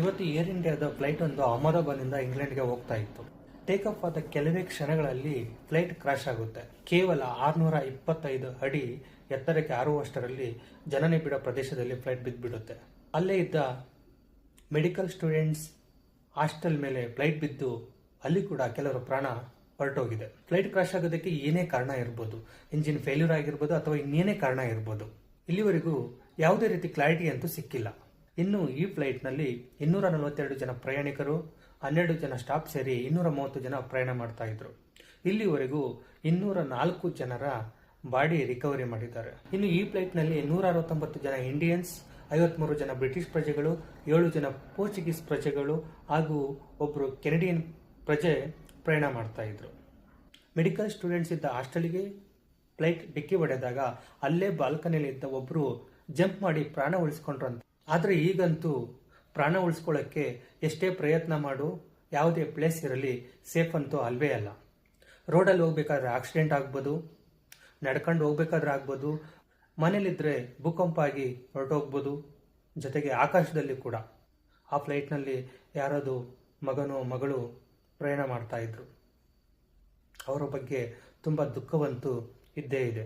ಇವತ್ತು ಏರ್ ಇಂಡಿಯಾದ ಫ್ಲೈಟ್ ಒಂದು ಅಹಮದಾಬಾದ್ನಿಂದ ಇಂಗ್ಲೆಂಡ್ಗೆ ಹೋಗ್ತಾ ಇತ್ತು. ಟೇಕ್ ಆಫ್ ಆದ ಕೆಲವೇ ಕ್ಷಣಗಳಲ್ಲಿ ಫ್ಲೈಟ್ ಕ್ರಾಶ್ ಆಗುತ್ತೆ. ಕೇವಲ ಆರ್ನೂರ ಇಪ್ಪತ್ತೈದು ಅಡಿ ಎತ್ತರಕ್ಕೆ ಹಾರುವಷ್ಟರಲ್ಲಿ ಜನನಿಬಿಡ ಪ್ರದೇಶದಲ್ಲಿ ಫ್ಲೈಟ್ ಬಿದ್ದುಬಿಡುತ್ತೆ. ಅಲ್ಲೇ ಇದ್ದ ಮೆಡಿಕಲ್ ಸ್ಟೂಡೆಂಟ್ಸ್ ಹಾಸ್ಟೆಲ್ ಮೇಲೆ ಫ್ಲೈಟ್ ಬಿದ್ದು ಅಲ್ಲಿ ಕೂಡ ಕೆಲವರು ಪ್ರಾಣ ಹೊರಟೋಗಿದೆ. ಫ್ಲೈಟ್ ಕ್ರಾಶ್ ಆಗೋದಕ್ಕೆ ಏನೇ ಕಾರಣ ಇರ್ಬೋದು. ಇಂಜಿನ್ ಫೇಲ್ಯೂರ್ ಆಗಿರ್ಬೋದು ಅಥವಾ ಇನ್ನೇನೇ ಕಾರಣ ಇರ್ಬೋದು. ಇಲ್ಲಿವರೆಗೂ ಯಾವುದೇ ರೀತಿ ಕ್ಲಾರಿಟಿ ಅಂತೂ ಸಿಕ್ಕಿಲ್ಲ. ಇನ್ನು ಈ ಫ್ಲೈಟ್ನಲ್ಲಿ ಇನ್ನೂರ ನಲವತ್ತೆರಡು ಜನ ಪ್ರಯಾಣಿಕರು, ಹನ್ನೆರಡು ಜನ ಸ್ಟಾಫ್ ಸೇರಿ ಇನ್ನೂರ ಮೂವತ್ತು ಜನ ಪ್ರಯಾಣ ಮಾಡ್ತಾ ಇದ್ರು. ಇಲ್ಲಿವರೆಗೂ ಇನ್ನೂರ ನಾಲ್ಕು ಜನರ ಬಾಡಿ ರಿಕವರಿ ಮಾಡಿದ್ದಾರೆ. ಇನ್ನು ಈ ಫ್ಲೈಟ್ನಲ್ಲಿ ನೂರ ಅರವತ್ತೊಂಬತ್ತು ಜನ ಇಂಡಿಯನ್ಸ್, ಐವತ್ಮೂರು ಜನ ಬ್ರಿಟಿಷ್ ಪ್ರಜೆಗಳು, ಏಳು ಜನ ಪೋರ್ಚುಗೀಸ್ ಪ್ರಜೆಗಳು ಹಾಗೂ ಒಬ್ಬರು ಕೆನಡಿಯನ್ ಪ್ರಜೆ ಪ್ರಯಾಣ ಮಾಡ್ತಾ ಇದ್ರು. ಮೆಡಿಕಲ್ ಸ್ಟೂಡೆಂಟ್ಸ್ ಇದ್ದ ಹಾಸ್ಟೆಲ್ಗೆ ಫ್ಲೈಟ್ ಡಿಕ್ಕಿ ಹೊಡೆದಾಗ ಅಲ್ಲೇ ಬಾಲ್ಕನಿಯಲ್ಲಿ ಇದ್ದ ಒಬ್ಬರು ಜಂಪ್ ಮಾಡಿ ಪ್ರಾಣ ಉಳಿಸ್ಕೊಂಡ್ರಂತ. ಆದರೆ ಈಗಂತೂ ಪ್ರಾಣ ಉಳಿಸ್ಕೊಳ್ಳೋಕ್ಕೆ ಎಷ್ಟೇ ಪ್ರಯತ್ನ ಮಾಡು, ಯಾವುದೇ ಪ್ಲೇಸ್ ಇರಲಿ ಸೇಫ್ ಅಂತೂ ಅಲ್ವೇ ಅಲ್ಲ. ರೋಡಲ್ಲಿ ಹೋಗ್ಬೇಕಾದ್ರೆ ಆಕ್ಸಿಡೆಂಟ್ ಆಗ್ಬೋದು, ನಡ್ಕೊಂಡು ಹೋಗ್ಬೇಕಾದ್ರೆ ಆಗ್ಬೋದು ಮನೇಲಿದ್ದರೆ ಭೂಕಂಪ ಆಗಿ ಹೊರಟೋಗ್ಬೋದು, ಜೊತೆಗೆ ಆಕಾಶದಲ್ಲಿ ಕೂಡ. ಆ ಫ್ಲೈಟ್ನಲ್ಲಿ ಯಾರಾದರೂ ಮಗನೋ ಮಗಳು ಪ್ರಯಾಣ ಮಾಡ್ತಾಯಿದ್ರು ಅವರ ಬಗ್ಗೆ ತುಂಬ ದುಃಖವಂತೂ ಇದ್ದೇ ಇದೆ.